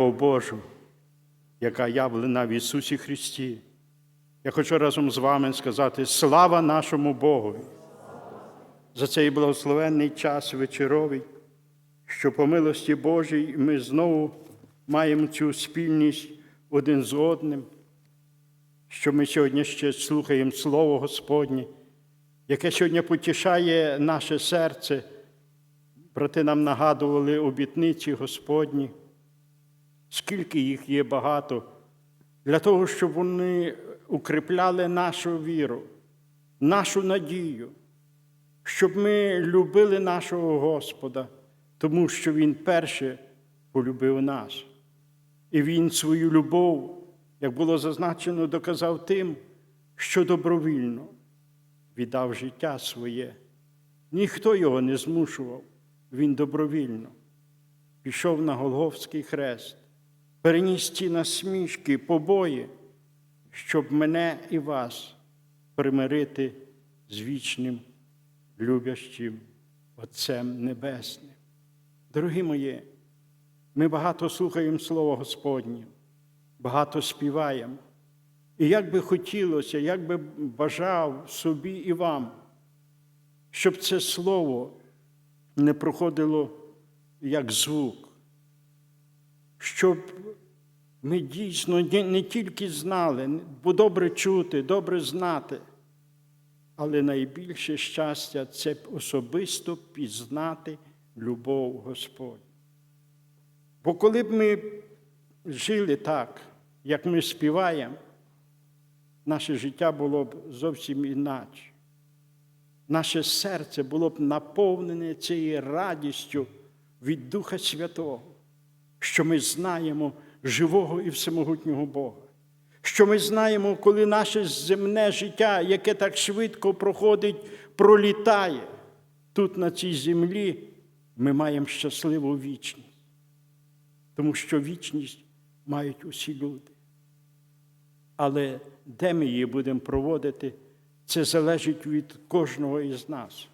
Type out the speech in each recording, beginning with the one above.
О Божу, яка явлена в Ісусі Христі. Я хочу разом з вами сказати слава нашому Богові за цей благословенний час вечоровий, що по милості Божій ми знову маємо цю спільність один з одним, що ми сьогодні ще слухаємо Слово Господнє, яке сьогодні потішає наше серце. Брати нам нагадували обітниці Господні, скільки їх є багато, для того, щоб вони укріпляли нашу віру, нашу надію, щоб ми любили нашого Господа, тому що Він перше полюбив нас. І Він свою любов, як було зазначено, доказав тим, що добровільно віддав життя своє. Ніхто його не змушував, він добровільно пішов на Голговський хрест, переніс ті насмішки, побої, щоб мене і вас примирити з вічним, любящим Отцем Небесним. Дорогі мої, ми багато слухаємо Слово Господнє, багато співаємо. І як би хотілося, як би бажав собі і вам, щоб це слово не проходило як звук, щоб ми дійсно не- тільки знали, бо добре чути, добре знати, але найбільше щастя це особисто пізнати любов Господню. Бо коли б ми жили так, як ми співаємо, наше життя було б зовсім іначе. Наше серце було б наповнене цією радістю від Духа Святого, що ми знаємо живого і всемогутнього Бога. Що ми знаємо, коли наше земне життя, яке так швидко проходить, пролітає тут, на цій землі, ми маємо щасливу вічність. Тому що вічність мають усі люди. Але де ми її будемо проводити, це залежить від кожного із нас.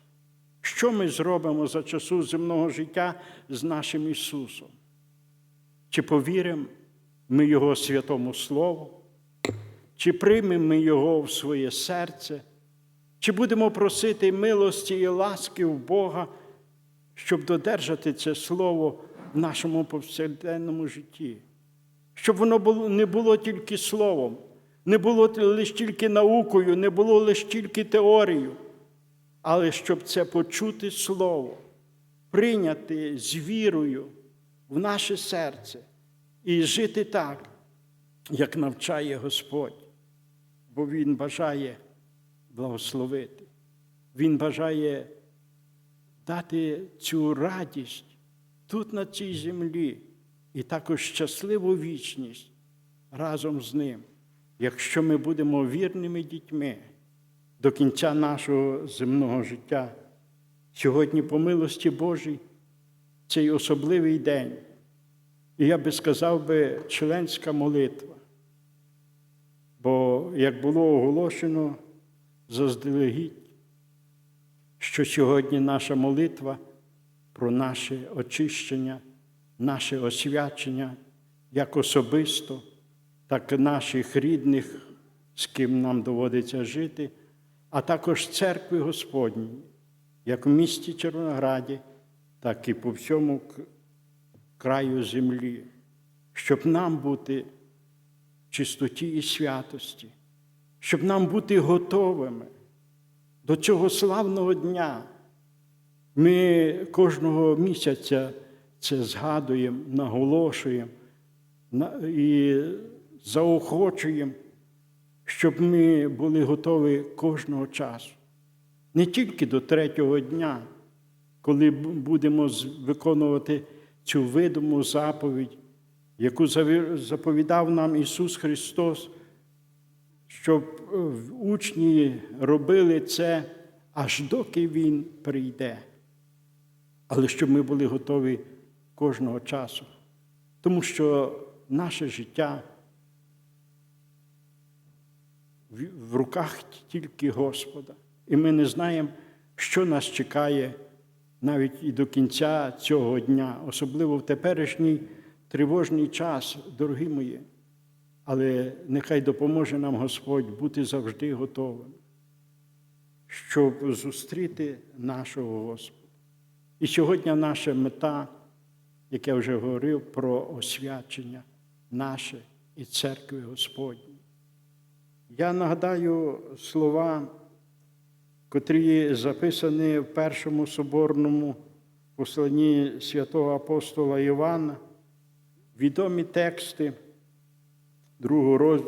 Що ми зробимо за часу земного життя з нашим Ісусом? Чи повіримо ми Його святому Слову? Чи приймемо ми Його в своє серце? Чи будемо просити милості і ласки в Бога, щоб додержати це Слово в нашому повсякденному житті? Щоб воно не було тільки словом, не було лише тільки наукою, не було лише тільки теорією, але щоб це почути слово, прийняти з вірою в наше серце і жити так, як навчає Господь. Бо Він бажає благословити, Він бажає дати цю радість тут, на цій землі, і також щасливу вічність разом з ним, якщо ми будемо вірними дітьми до кінця нашого земного життя. Сьогодні, по милості Божій, цей особливий день. І я би сказав би членська молитва. Бо, як було оголошено заздалегідь, що сьогодні наша молитва про наше очищення, наше освячення як особисто, так і наших рідних, з ким нам доводиться жити, а також церкви Господньої, як в місті Червонограді, так і по всьому краю землі, щоб нам бути в чистоті і святості, щоб нам бути готовими до цього славного дня. Ми кожного місяця це згадуємо, наголошуємо і заохочуємо, щоб ми були готові кожного часу. Не тільки до третього дня, коли будемо виконувати цю видиму заповідь, яку заповідав нам Ісус Христос, щоб е, учні робили це аж доки Він прийде. Але щоб ми були готові кожного часу. Тому що наше життя в в руках тільки Господа. І ми не знаємо, що нас чекає навіть і до кінця цього дня, особливо в теперішній тривожний час, дорогі мої, але нехай допоможе нам Господь бути завжди готовим, щоб зустріти нашого Господа. І сьогодні наша мета, як я вже говорив, про освячення наше і церкви Господні. Я нагадаю слова, котрі записані в першому соборному посланні святого апостола Івана, відомі тексти другого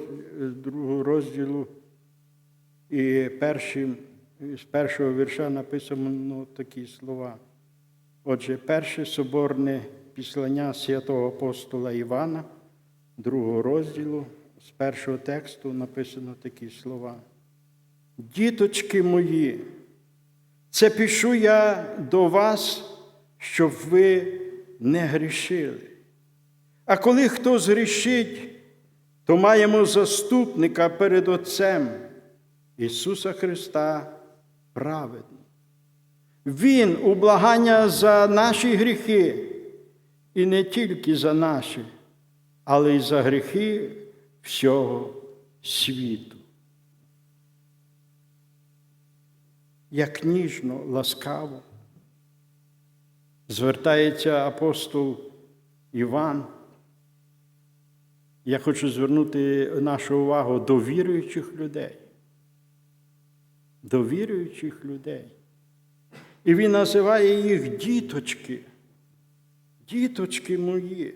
розділу і першим, з першого вірша написано такі слова. Отже, перше соборне післання святого апостола Івана, другого розділу, з першого тексту написано такі слова. Діточки мої, це пишу я до вас, щоб ви не грішили. А коли хто згрішить, то маємо заступника перед Отцем Ісуса Христа праведного. Він у благання за наші гріхи, і не тільки за наші, але й за гріхи всього світу. Як ніжно, ласкаво звертається апостол Іван. Я хочу звернути нашу увагу до віруючих людей. До віруючих людей. І він називає їх діточки, діточки мої.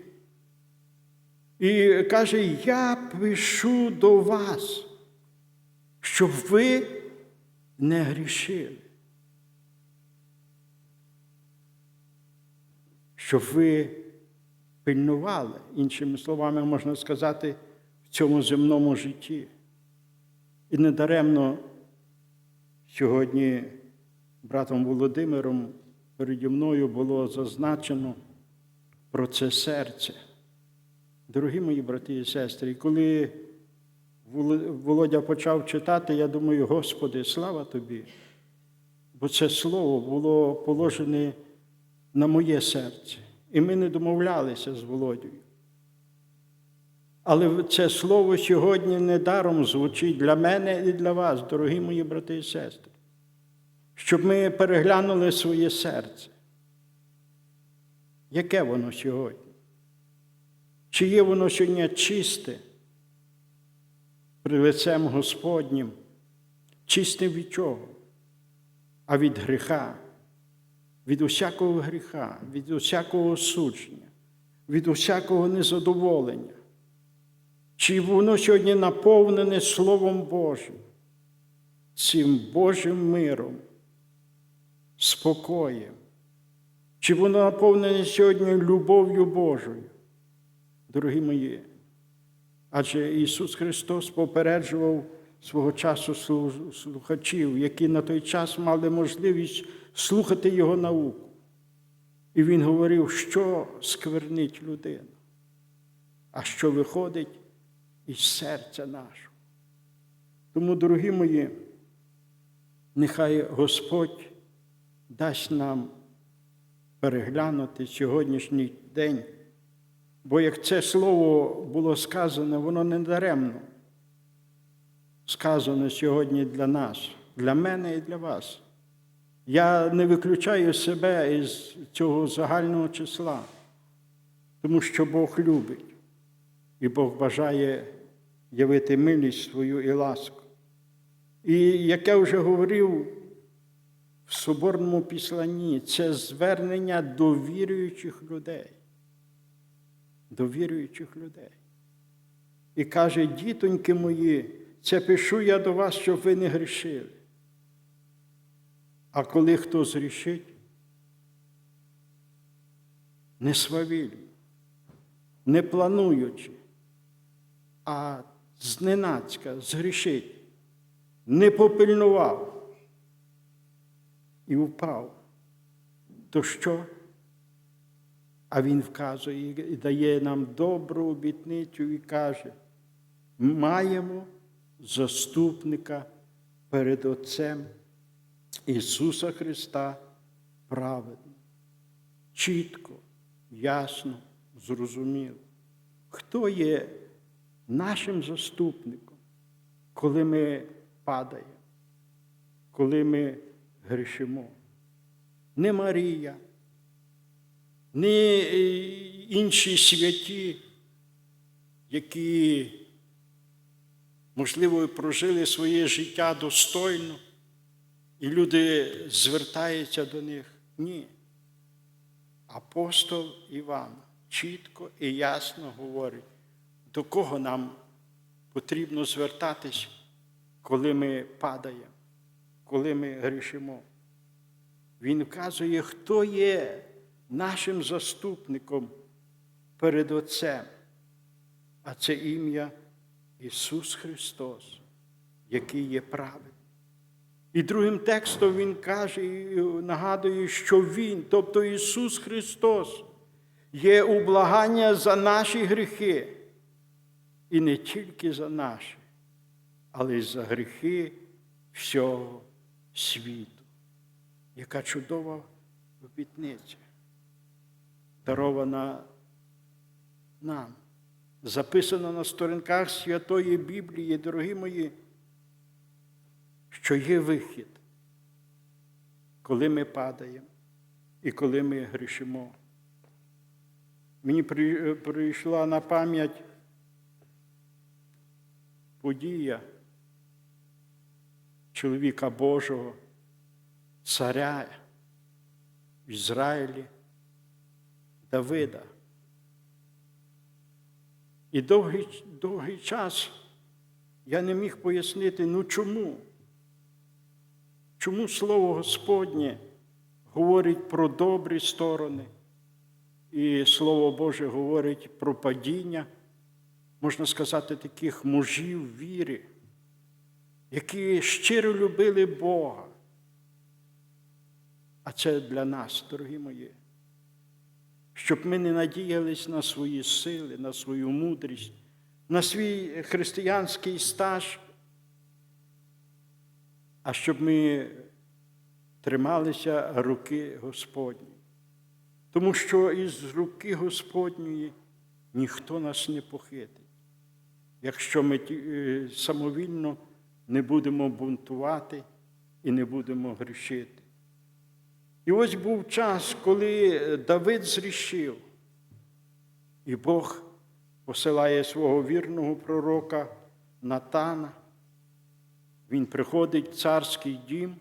І каже, я пишу до вас, щоб ви не грішили. Щоб ви пильнували, іншими словами, можна сказати, в цьому земному житті. І недаремно сьогодні братом Володимиром переді мною було зазначено про це серце. Дорогі мої брати і сестри, коли Володя почав читати, я думаю, Господи, слава тобі, бо це слово було положене на моє серце. І ми не домовлялися з Володією. Але це слово сьогодні недаром звучить для мене і для вас, дорогі мої брати і сестри, щоб ми переглянули своє серце. Яке воно сьогодні? Чи є воно сьогодні чисте лицем Господнім? Чисте від чого? А від гріха від усякого гріха, від усякого осудження, від усякого незадоволення. Чи воно сьогодні наповнене Словом Божим, цим Божим миром, спокоєм? Чи воно наповнене сьогодні любов'ю Божою? Дорогі мої, адже Ісус Христос попереджував свого часу слухачів, які на той час мали можливість слухати Його науку. І Він говорив, що сквернить людину, а що виходить із серця нашого. Тому, дорогі мої, нехай Господь дасть нам переглянути сьогоднішній день, бо як це слово було сказане, воно не даремно сказано сьогодні для нас, для мене і для вас. Я не виключаю себе із цього загального числа, тому що Бог любить, і Бог бажає явити милість свою і ласку. І як я вже говорив в соборному післанні, це звернення до віруючих людей. До віруючих людей. І каже, дітоньки мої, це пишу я до вас, щоб ви не грішили. А коли хто зрішить, не свавільно, не плануючи, а зненацька згрішить, не попильнував і впав, то що? А він вказує і дає нам добру обітницю і каже, маємо заступника перед Отцем. Ісуса Христа праведно, чітко, ясно, зрозуміло, хто є нашим заступником, коли ми падаємо, коли ми грішимо. Не Марія, не інші святі, які, можливо, прожили своє життя достойно, і люди звертаються до них. Ні. Апостол Іван чітко і ясно говорить, до кого нам потрібно звертатись, коли ми падаємо, коли ми грішимо. Він вказує, хто є нашим заступником перед Отцем, а це ім'я Ісус Христос, який є правим. І другим текстом Він каже і нагадує, що Він, тобто Ісус Христос, є ублагання за наші гріхи. І не тільки за наші, але й за гріхи всього світу. Яка чудова обітниця, дарована нам, записана на сторінках Святої Біблії, дорогі мої, що є вихід, коли ми падаємо і коли ми грішимо. Мені прийшла на пам'ять подія чоловіка Божого, царя в Ізраїлі, Давида. І довгий, довгий час я не міг пояснити, ну чому? Чому Слово Господнє говорить про добрі сторони, і Слово Боже говорить про падіння, можна сказати, таких мужів віри, які щиро любили Бога. А це для нас, дорогі мої, щоб ми не надіялись на свої сили, на свою мудрість, на свій християнський стаж, а щоб ми трималися руки Господні. Тому що із руки Господньої ніхто нас не похитить, якщо ми е, самовільно не будемо бунтувати і не будемо грішити. І ось був час, коли Давид зрішив, і Бог посилає свого вірного пророка Натана. Він приходить в царський дім,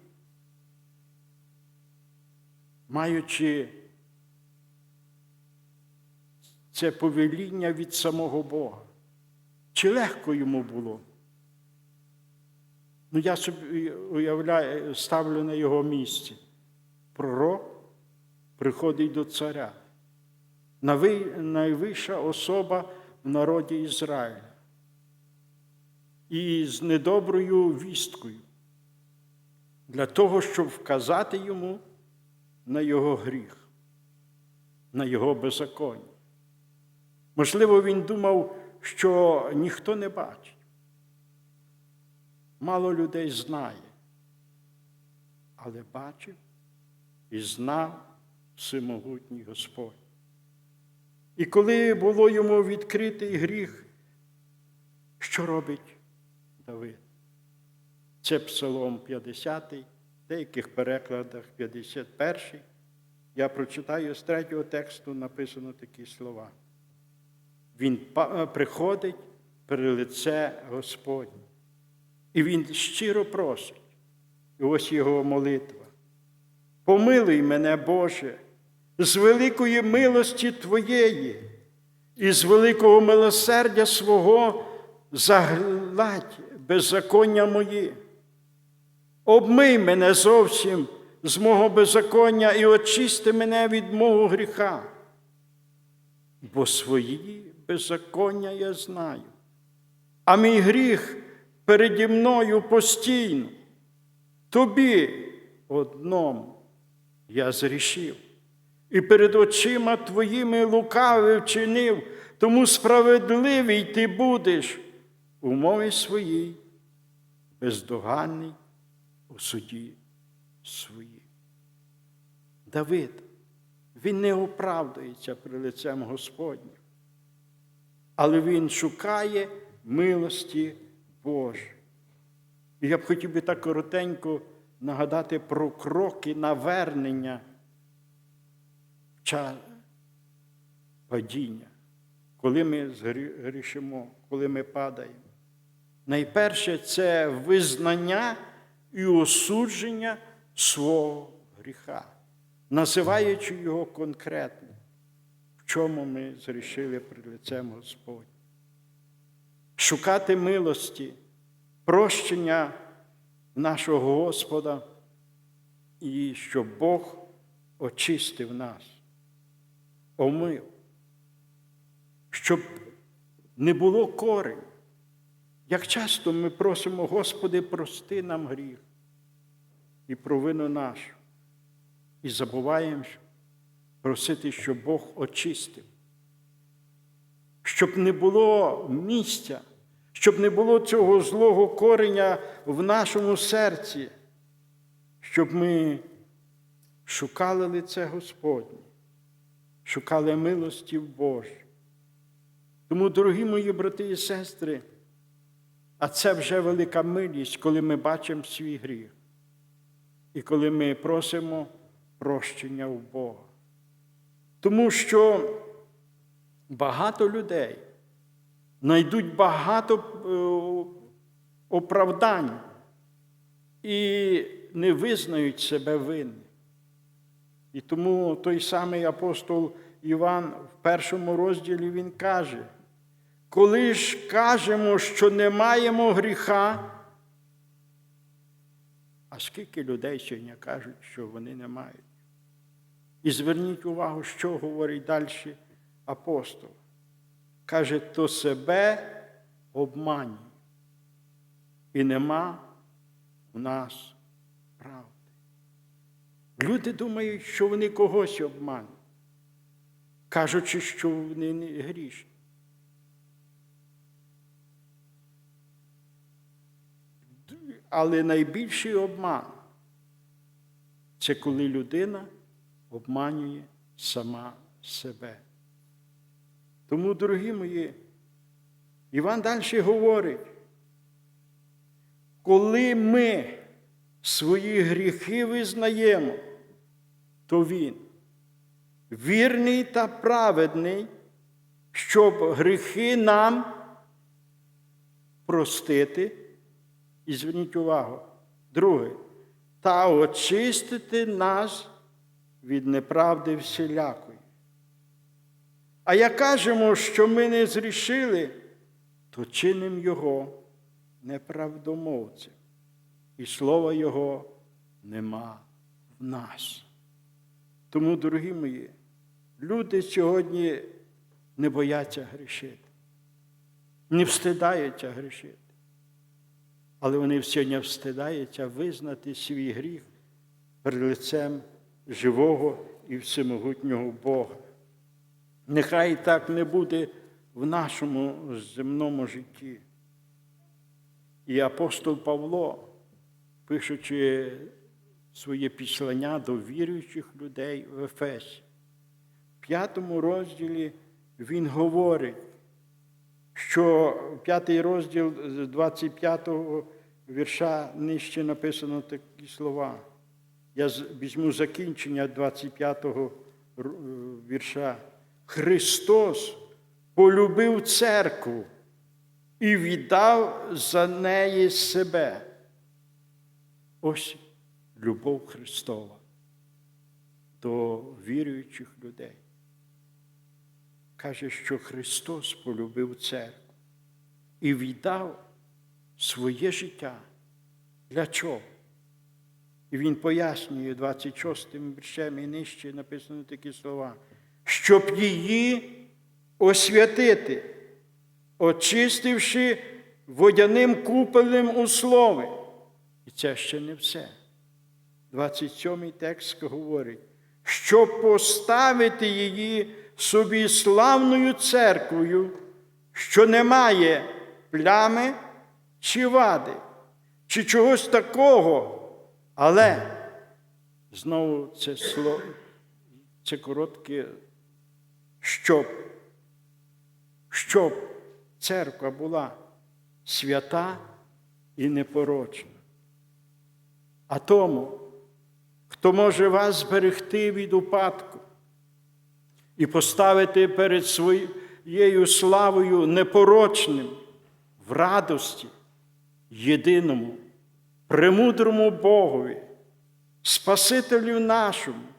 маючи це повеління від самого Бога. Чи легко йому було? Ну, я собі уявляю, ставлю на його місці. Пророк приходить до царя, найвища особа в народі Ізраїля. І з недоброю вісткою для того, щоб вказати йому на його гріх, на його беззаконня. Можливо, він думав, що ніхто не бачить. Мало людей знає, але бачив і знав всемогутній Господь. І коли було йому відкритий гріх, що робить Давид? Це Псалом 50, в деяких перекладах 51. Я прочитаю з третього тексту написано такі слова. Він приходить при лице Господнє. І він щиро просить. І ось його молитва. Помилуй мене, Боже, з великої милості Твоєї і з великого милосердя свого загладь беззаконня мої. Обмий мене зовсім з мого беззаконня і очисти мене від мого гріха. Бо свої беззаконня я знаю, а мій гріх переді мною постійно. Тобі одному я зрішив, і перед очима твоїми лукавий вчинив, тому справедливий ти будеш у мові своїй, бездоганний у суді своїй. Давид він не оправдується при лицем Господнім. Але він шукає милості Божої. І я б хотів би так коротенько нагадати про кроки навернення в падіння, коли ми грішимо, коли ми падаємо. Найперше це визнання і осудження свого гріха, називаючи його конкретно, в чому ми зрішили перед лицем Господь. Шукати милості, прощення нашого Господа, і щоб Бог очистив нас, омив, щоб не було корень. Як часто ми просимо, Господи, прости нам гріх і провину нашу, і забуваємо просити, щоб Бог очистив, щоб не було місця, щоб не було цього злого кореня в нашому серці, щоб ми шукали лице Господнє, шукали милості Божі. Тому, дорогі мої брати і сестри, а це вже велика милість, коли ми бачимо свій гріх. І коли ми просимо прощення у Бога. Тому що багато людей знайдуть багато е, оправдань і не визнають себе винним. І тому той самий апостол Іван в першому розділі він каже, коли ж кажемо, що не маємо гріха, а скільки людей сьогодні кажуть, що вони не мають. І зверніть увагу, що говорить далі апостол. Каже, то себе обманює. І нема в нас правди. Люди думають, що вони когось обманюють, кажучи, що вони не грішні. Але найбільший обман це коли людина обманює сама себе. Тому, дорогі мої, Іван далі говорить, коли ми свої гріхи визнаємо, то Він вірний та праведний, щоб гріхи нам простити. І зверніть увагу. Друге, та очистити нас від неправди всілякої. А як кажемо, що ми не зрішили, то чинимо Його неправдомовцем. І слова Його нема в нас. Тому, дорогі мої, люди сьогодні не бояться грішити, не встидаються грішити. Але вони сьогодні встидаються визнати свій гріх перед лицем живого і всемогутнього Бога. Нехай так не буде в нашому земному житті. І апостол Павло, пишучи своє післання до віруючих людей в Ефесі, в п'ятому розділі він говорить, що п'ятий розділ з 25-го вірша нижче написано такі слова. Я візьму закінчення 25-го вірша. Христос полюбив церкву і віддав за неї себе. Ось любов Христова до віруючих людей каже, що Христос полюбив церкву і віддав своє життя. Для чого? І він пояснює 26-м віршем і нижче написано такі слова, щоб її освятити, очистивши водяним купелем у слові. І це ще не все. 27-й текст говорить, щоб поставити її собі славною церквою, що не має плями чи вади, чи чогось такого, але знову це слово, це коротке, щоб, щоб церква була свята і непорочна. А тому, хто може вас зберегти від упадку і поставити перед своєю славою непорочним в радості, єдиному, премудрому Богові, Спасителю нашому,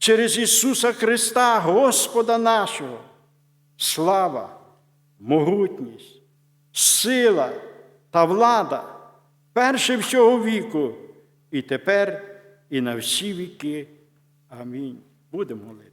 через Ісуса Христа, Господа нашого, слава, могутність, сила та влада перше всього віку, і тепер, і на всі віки. Амінь. Будемо молити.